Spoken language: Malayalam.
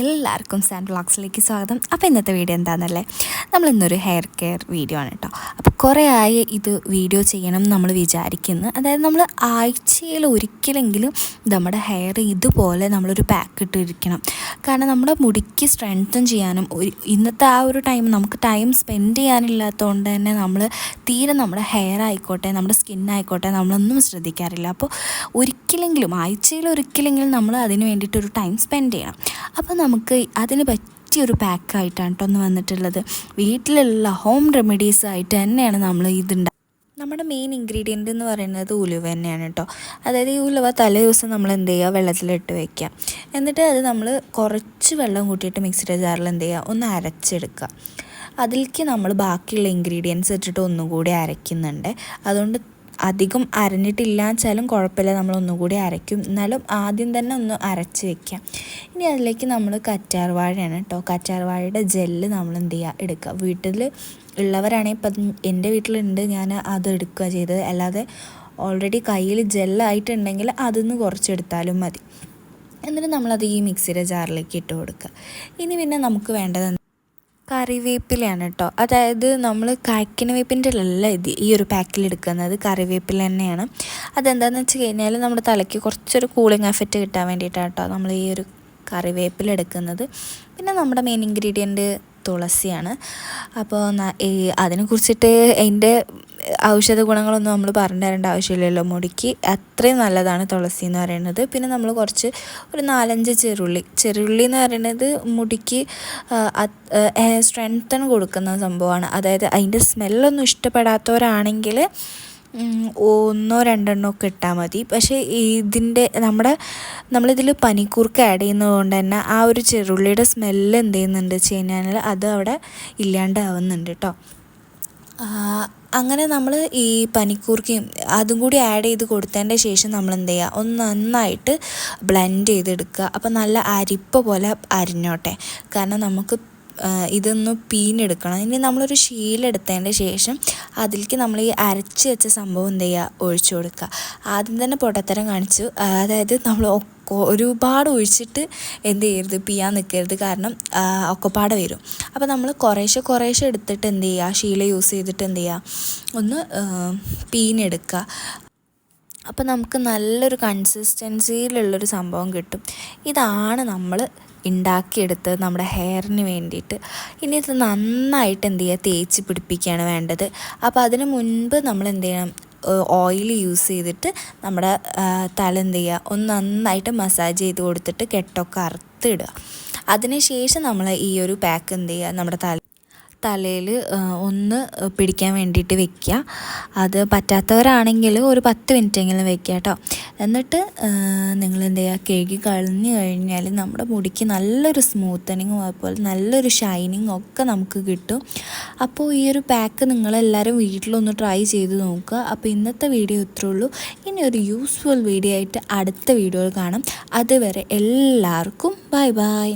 എല്ലാവർക്കും സാൻ ബ്ലോഗ്സിലേക്ക് സ്വാഗതം. അപ്പോൾ ഇന്നത്തെ വീഡിയോ എന്താണെന്നല്ലേ നമ്മൾ ഇന്നൊരു ഹെയർ കെയർ വീഡിയോ ആണ് കേട്ടോ അപ്പോൾ കുറേ ആയി ഇത് വീഡിയോ ചെയ്യണം നമ്മൾ വിചാരിക്കുന്നു. അതായത് നമ്മൾ ആഴ്ചയിൽ ഒരിക്കലെങ്കിലും നമ്മുടെ ഹെയർ ഇതുപോലെ നമ്മളൊരു പാക്ക് ഇട്ടിരിക്കണം. കാരണം നമ്മുടെ മുടിക്ക് സ്ട്രെങ്തൻ ചെയ്യാനും ഇന്നത്തെ ആ ഒരു ടൈം നമുക്ക് ടൈം സ്പെൻഡ് ചെയ്യാനില്ലാത്തതുകൊണ്ട് തന്നെ നമ്മൾ തീരെ നമ്മുടെ ഹെയർ ആയിക്കോട്ടെ നമ്മുടെ സ്കിൻ ആയിക്കോട്ടെ നമ്മളൊന്നും ശ്രദ്ധിക്കാറില്ല. അപ്പോൾ ഒരിക്കലെങ്കിലും ആഴ്ചയിൽ ഒരിക്കലെങ്കിലും നമ്മൾ അതിന് വേണ്ടിയിട്ടൊരു ടൈം സ്പെൻഡ് ചെയ്യണം. അപ്പോൾ നമുക്ക് അതിന് പറ്റിയൊരു പാക്കായിട്ടാണ് കേട്ടോ ഒന്ന് വന്നിട്ടുള്ളത്. വീട്ടിലുള്ള ഹോം റെമഡീസ് ആയിട്ട് തന്നെയാണ് നമ്മൾ ഇതുണ്ടാക്കുന്നത് നമ്മുടെ മെയിൻ ഇൻഗ്രീഡിയന്റ് എന്ന് പറയുന്നത് ഉലുവ തന്നെയാണ് കേട്ടോ. അതായത് ഈ ഉലുവ തലേ ദിവസം നമ്മൾ എന്ത് ചെയ്യുക? വെള്ളത്തിലിട്ട് വെക്കുക. എന്നിട്ട് അത് നമ്മൾ കുറച്ച് വെള്ളം കൂട്ടിയിട്ട് മിക്സിയുടെ ജാറിൽ എന്ത് ചെയ്യുക? ഒന്ന് അരച്ചെടുക്കുക. അതിലേക്ക് നമ്മൾ ബാക്കിയുള്ള ഇൻഗ്രീഡിയൻസ് ഇട്ടിട്ട് ഒന്നും കൂടി അരയ്ക്കുന്നുണ്ട്. അതുകൊണ്ട് അധികം അരഞ്ഞിട്ടില്ല വെച്ചാലും കുഴപ്പമില്ല. നമ്മൾ ഒന്നുകൂടി അരയ്ക്കും. എന്നാലും ആദ്യം തന്നെ ഒന്ന് അരച്ച് വെക്കാം. ഇനി അതിലേക്ക് നമ്മൾ കറ്റാർ കറ്റാർവാഴയാണ് കേട്ടോ. കറ്റാർവാഴയുടെ ജെല്ല് നമ്മൾ എന്ത് ചെയ്യുക? എടുക്കുക. വീട്ടിൽ ഉള്ളവരാണെങ്കിൽ ഇപ്പം എന്റെ വീട്ടിലുണ്ട്. ഞാൻ അത് എടുക്കുക ചെയ്തത്. അല്ലാതെ ഓൾറെഡി കയ്യിൽ ജെല്ലായിട്ടുണ്ടെങ്കിൽ അതിന്ന് കുറച്ചെടുത്താലും മതി. എന്നിട്ട് നമ്മളത് ഈ മിക്സിയുടെ ജാറിലേക്ക് ഇട്ട് കൊടുക്കുക. ഇനി പിന്നെ നമുക്ക് വേണ്ടത് കറിവേപ്പിലയാണ് കേട്ടോ അതായത് നമ്മൾ കായ്ക്കിന വേപ്പിന്റെ അല്ല ഇത് ഈ ഒരു പാക്കിൽ എടുക്കുന്നത്. കറിവേപ്പില തന്നെയാണ്. അതെന്താണെന്ന് വെച്ച് കഴിഞ്ഞാൽ നമ്മുടെ തലയ്ക്ക് കുറച്ചൊരു കൂളിംഗ് എഫക്റ്റ് കിട്ടാൻ വേണ്ടിയിട്ടാണ് കേട്ടോ നമ്മൾ ഈ ഒരു കറിവേപ്പില എടുക്കുന്നത്. പിന്നെ നമ്മുടെ മെയിൻ ഇൻഗ്രീഡിയന്റ് തുളസിയാണ്. അപ്പോൾ ഈ അതിനെക്കുറിച്ചിട്ട് അതിന്റെ ഔഷധ ഗുണങ്ങളൊന്നും നമ്മൾ പറഞ്ഞു തരേണ്ട ആവശ്യമില്ലല്ലോ. മുടിക്ക് അത്രയും നല്ലതാണ് തുളസി എന്ന് പറയുന്നത്. പിന്നെ നമ്മൾ കുറച്ച് ഒരു നാലഞ്ച് ചെറുള്ളി. ചെറുള്ളി എന്ന് പറയുന്നത് മുടിക്ക് സ്ട്രെങ്തൻ കൊടുക്കുന്ന സംഭവമാണ്. അതായത് അതിന്റെ സ്മെല്ലൊന്നും ഇഷ്ടപ്പെടാത്തവരാണെങ്കിൽ ഒന്നോ രണ്ടെണ്ണോ ഒക്കെ ഇട്ടാൽ മതി. പക്ഷേ ഇതിന്റെ നമ്മുടെ നമ്മളിതിൽ പനിക്കൂർക്ക് ആഡ് ചെയ്യുന്നതുകൊണ്ട് തന്നെ ആ ഒരു ചെറുള്ളിയുടെ സ്മെല്ല് എന്ത് ചെയ്യുന്നുണ്ട് വെച്ച് കഴിഞ്ഞാൽ അത് അവിടെ ഇല്ലാണ്ടാവുന്നുണ്ട് കേട്ടോ അങ്ങനെ നമ്മൾ ഈ പനിക്കൂർക്കയും അതും കൂടി ആഡ് ചെയ്ത് കൊടുത്തതിന്റെ ശേഷം നമ്മൾ എന്ത് ചെയ്യുക? ഒന്ന് നന്നായിട്ട് ബ്ലെൻഡ് ചെയ്തെടുക്കുക. അപ്പോൾ നല്ല അരിപ്പ പോലെ അരിഞ്ഞോട്ടെ. കാരണം നമുക്ക് ഇതൊന്ന് പീഞ്ഞെടുക്കണം. ഇനി നമ്മളൊരു ശീലെടുത്തതിന്റെ ശേഷം അതിലേക്ക് നമ്മൾ ഈ അരച്ച് വെച്ച സംഭവം എന്ത് ചെയ്യുക? ഒഴിച്ചു കൊടുക്കുക. ആദ്യം തന്നെ പൊട്ടത്തരം കാണിച്ചു. അതായത് നമ്മൾ ഒരുപാട് ഒഴിച്ചിട്ട് എന്ത് ചെയ്യരുത്? പിയാൻ നിൽക്കരുത്. കാരണം ഒക്കെപ്പാടെ വരും. അപ്പോൾ നമ്മൾ കുറേശ്ശെ കുറേശ്ശെ എടുത്തിട്ട് എന്ത് ചെയ്യുക? ശീല യൂസ് ചെയ്തിട്ട് എന്ത് ചെയ്യുക? ഒന്ന് പീഞ്ഞെടുക്കുക. അപ്പോൾ നമുക്ക് നല്ലൊരു കൺസിസ്റ്റൻസിയിലുള്ളൊരു സംഭവം കിട്ടും. ഇതാണ് നമ്മൾ ഉണ്ടാക്കിയെടുത്ത് നമ്മുടെ ഹെയറിന് വേണ്ടിയിട്ട്. ഇനി ഇത് നന്നായിട്ട് എന്ത് ചെയ്യുക തേച്ച് പിടിപ്പിക്കുകയാണ് വേണ്ടത്. അപ്പോൾ അതിന് മുൻപ് നമ്മൾ എന്ത് ചെയ്യണം ഓയിൽ യൂസ് ചെയ്തിട്ട് നമ്മുടെ തല എന്ത് ചെയ്യുക ഒന്ന് നന്നായിട്ട് മസാജ് ചെയ്ത് കൊടുത്തിട്ട് കെട്ടൊക്കെ അറുത്തിടുക. അതിനുശേഷം നമ്മൾ ഈ ഒരു പാക്ക് എന്ത് ചെയ്യുക നമ്മുടെ തല തലയിൽ ഒന്ന് പിടിക്കാൻ വേണ്ടിയിട്ട് വെക്കുക. അത് പറ്റാത്തവരാണെങ്കിൽ ഒരു പത്ത് മിനിറ്റെങ്കിലും വെക്കുക കേട്ടോ. എന്നിട്ട് നിങ്ങൾ എന്ത് ചെയ്യുക കഴുകി കളഞ്ഞു കഴിഞ്ഞാൽ നമ്മുടെ മുടിക്ക് നല്ലൊരു സ്മൂത്തനിങ്ങും അതുപോലെ നല്ലൊരു ഷൈനിങ്ങും ഒക്കെ നമുക്ക് കിട്ടും. അപ്പോൾ ഈ ഒരു പാക്ക് നിങ്ങളെല്ലാവരും വീട്ടിലൊന്ന് ട്രൈ ചെയ്ത് നോക്കുക. അപ്പോൾ ഇന്നത്തെ വീഡിയോ ഇത്രേ ഉള്ളൂ. ഇനി ഒരു യൂസ്ഫുൾ വീഡിയോ ആയിട്ട് അടുത്ത വീഡിയോയിൽ കാണാം. അതുവരെ എല്ലാവർക്കും ബൈ ബൈ